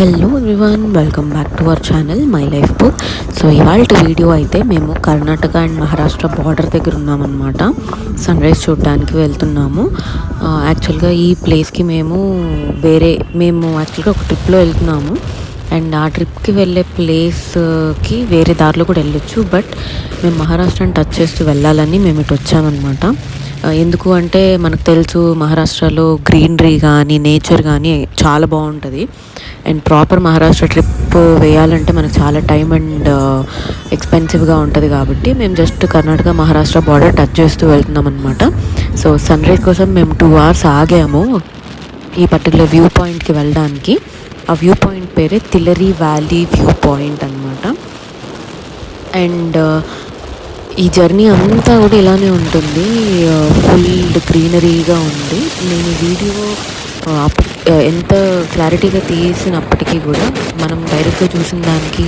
Hello everyone welcome back to our channel My Life Book so ఇవాళ video అయితే మేము Karnataka and Maharashtra border దగ్గర ఉన్నామన్నమాట. Sun rise చూడడానికి వెళ్తున్నాము. యాక్చువల్గా ఈ ప్లేస్కి మేము వేరే మేము యాక్చువల్గా ఒక ట్రిప్లో వెళ్తున్నాము. అండ్ ఆ ట్రిప్కి వెళ్ళే ప్లేస్కి వేరే దారిలో కూడా వెళ్ళొచ్చు. బట్ మేము మహారాష్ట్రని టచ్ చేస్తూ వెళ్ళాలని మేము ఇటు వచ్చామన్నమాట. ఎందుకు అంటే మనకు తెలుసు మహారాష్ట్రలో గ్రీనరీ కానీ నేచర్ కానీ చాలా బాగుంటుంది. అండ్ ప్రాపర్ మహారాష్ట్ర ట్రిప్ వేయాలంటే మనకు చాలా టైం అండ్ ఎక్స్పెన్సివ్గా ఉంటుంది కాబట్టి మేము just Karnataka Maharashtra border touch చేస్తూ వెళ్తున్నాం అనమాట సో సన్ రైజ్ కోసం మేము టూ అవర్స్ ఆగాము ఈ పర్టికులర్ వ్యూ పాయింట్కి వెళ్ళడానికి. ఆ వ్యూ పాయింట్ పేరే తిలరీ వ్యాలీ వ్యూ పాయింట్ అనమాట అండ్ ఈ జర్నీ అంతా కూడా ఇలానే ఉంటుంది. Uh, ఫుల్ గ్రీనరీగా ఉంది. నేను వీడియో అప్పుడు ఎంత క్లారిటీగా తీసినప్పటికీ కూడా మనం డైరెక్ట్గా చూసిన దానికి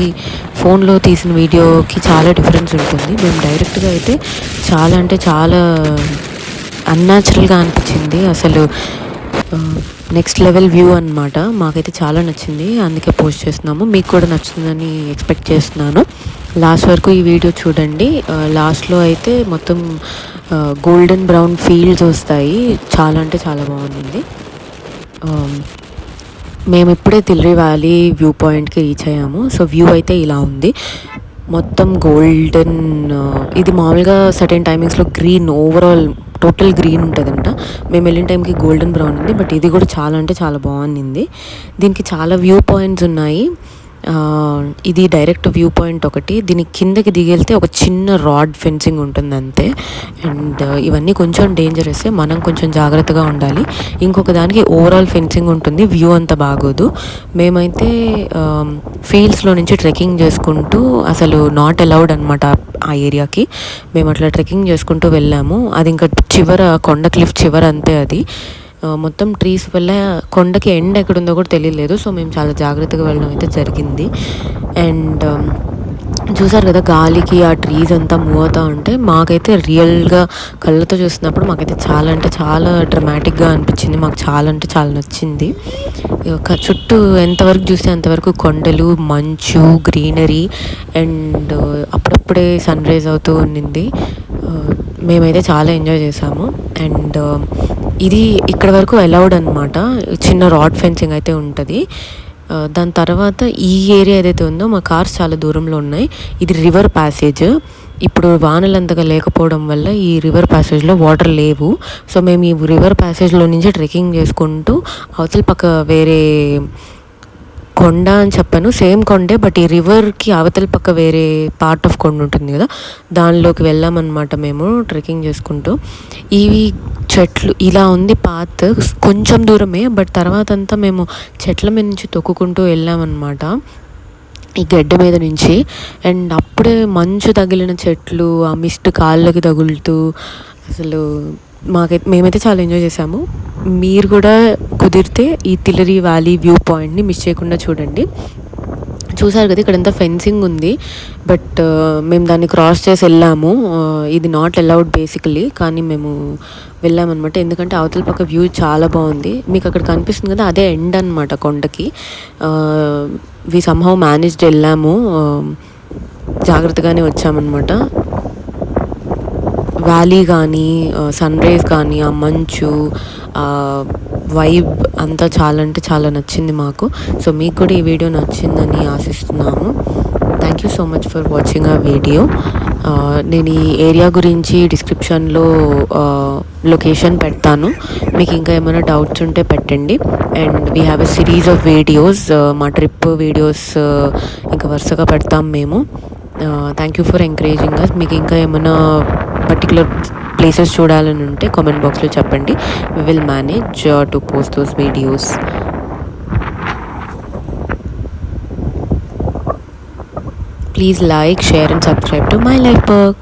ఫోన్లో తీసిన వీడియోకి చాలా డిఫరెన్స్ ఉంటుంది. మేము డైరెక్ట్గా అయితే చాలా అంటే చాలా అన్యాచురల్గా అనిపించింది. అసలు నెక్స్ట్ లెవెల్ వ్యూ అనమాట మాకైతే చాలా నచ్చింది. అందుకే పోస్ట్ చేస్తున్నాము. మీకు కూడా నచ్చుతుందని ఎక్స్పెక్ట్ చేస్తున్నాను. లాస్ట్ వరకు ఈ వీడియో చూడండి. లాస్ట్లో అయితే మొత్తం గోల్డెన్ బ్రౌన్ ఫీల్డ్స్ వస్తాయి. చాలా అంటే చాలా బాగుంది. Um, మేము ఇప్పుడే తిల్రి వ్యాలీ వ్యూ పాయింట్కి రీచ్ అయ్యాము. సో వ్యూ అయితే ఇలా ఉంది. మొత్తం గోల్డెన్ uh, ఇది మామూలుగా సర్టెన్ టైమింగ్స్లో గ్రీన్ ఓవరాల్ టోటల్ గ్రీన్ ఉంటుందంట. మేము వెళ్ళిన టైంకి గోల్డెన్ బ్రౌన్ ఉంది బట్ ఇది కూడా చాలా అంటే చాలా బాగుంది. దీనికి చాలా వ్యూ పాయింట్స్ ఉన్నాయి. ఇది డైరెక్ట్ వ్యూ పాయింట్ ఒకటి. దీని కిందకి దిగెళ్తే ఒక చిన్న రాడ్ ఫెన్సింగ్ ఉంటుంది అంతే. అండ్ ఇవన్నీ కొంచెం డేంజరస్ మనం కొంచెం జాగ్రత్తగా ఉండాలి. ఇంకొక దానికి ఓవరాల్ ఫెన్సింగ్ ఉంటుంది వ్యూ అంత బాగోదు. మేమైతే ఫీల్డ్స్లో నుంచి ట్రెక్కింగ్ చేసుకుంటూ అసలు నాట్ అలౌడ్ అనమాట ఆ ఏరియాకి. మేము అట్లా ట్రెక్కింగ్ చేసుకుంటూ వెళ్ళాము. అది ఇంకా చివర కొండ క్లిఫ్ చివర అంతే అది. మొత్తం ట్రీస్ వల్ల కొండకి ఎండ్ ఎక్కడుందో కూడా తెలియలేదు. సో మేము చాలా జాగ్రత్తగా వెళ్ళడం అయితే జరిగింది. అండ్ um, చూసారు కదా గాలికి ఆ ట్రీస్ అంతా మూవ్ అవుతూ ఉంటే మాకైతే రియల్గా కళ్ళతో చూసినప్పుడు మాకైతే చాలా అంటే చాలా డ్రమాటిక్గా అనిపించింది. మాకు చాలా అంటే చాలా నచ్చింది. చుట్టూ ఎంతవరకు చూస్తే అంతవరకు కొండలు మంచు గ్రీనరీ అండ్ uh, అప్పుడప్పుడే సన్ రైజ్ అవుతూ ఉండింది. Uh, మేమైతే చాలా ఎంజాయ్ చేసాము. అండ్ ఇది ఇక్కడ వరకు అలౌడ్ అనమాట చిన్న రాడ్ ఫెన్సింగ్ అయితే ఉంటుంది. దాని తర్వాత ఈ ఏరియా ఏదైతే ఉందో మా కార్స్ చాలా దూరంలో ఉన్నాయి. ఇది రివర్ ప్యాసేజ్ ఇప్పుడు వానలు అంతగా లేకపోవడం వల్ల ఈ రివర్ ప్యాసేజ్లో వాటర్ లేవు. సో మేము ఈ రివర్ ప్యాసేజ్లో నుంచి ట్రెక్కింగ్ చేసుకుంటూ అవతల పక్క వేరే కొండ అని చెప్పాను. సేమ్ కొండే బట్ ఈ రివర్కి అవతల పక్క వేరే పార్ట్ ఆఫ్ కొండ ఉంటుంది కదా దానిలోకి వెళ్ళామన్నమాట మేము ట్రెక్కింగ్ చేసుకుంటూ. ఇవి చెట్లు ఇలా ఉంది పాత్ కొంచెం దూరమే బట్ తర్వాత అంతా మేము చెట్ల మీద నుంచి తొక్కుకుంటూ వెళ్ళామన్నమాట. ఈ గడ్డ మీద నుంచి. అండ్ అప్పుడే మంచు తగిలిన చెట్లు ఆ మిస్ట్ కాళ్ళకి తగులుతూ అసలు మాకైతే మేమైతే చాలా ఎంజాయ్ చేసాము మీరు కూడా కుదిరితే ఈ తిలరి వ్యాలీ వ్యూ పాయింట్ని మిస్ చేయకుండా చూడండి. చూసారు కదా ఇక్కడ ఫెన్సింగ్ ఉంది. బట్ uh, మేము దాన్ని క్రాస్ చేసి వెళ్ళాము. Uh, ఇది నాట్ అలౌడ్ బేసికలీ కానీ మేము వెళ్ళామన్నమాట. ఎందుకంటే అవతల పక్క వ్యూ చాలా బాగుంది. మీకు అక్కడ కనిపిస్తుంది కదా అదే ఎండ్ అనమాట కొండకి. వి సంహౌ మేనేజ్డ్ వెళ్ళాము. Um, జాగ్రత్తగానే వచ్చామన్నమాట. వ్యాలీ కానీ సన్ రైజ్ కానీ ఆ మంచు వైబ్ అంతా చాలా అంటే చాలా నచ్చింది మాకు. సో మీకు కూడా ఈ వీడియో నచ్చిందని ఆశిస్తున్నాము. Thank you so much for watching ఆ వీడియో నేను ఈ ఏరియా గురించి డిస్క్రిప్షన్లో లొకేషన్ పెడతాను. మీకు ఇంకా ఏమైనా డౌట్స్ ఉంటే పెట్టండి. And we have a series of videos మా ట్రిప్ వీడియోస్ ఇంకా వరుసగా పెడతాం మేము. Thank you for encouraging us మీకు ఇంకా ఏమైనా పర్టికులర్ ప్లేసెస్ చూడాలని ఉంటే కామెంట్ బాక్స్లో చెప్పండి. We will manage to post those videos please like share and subscribe to My Life Book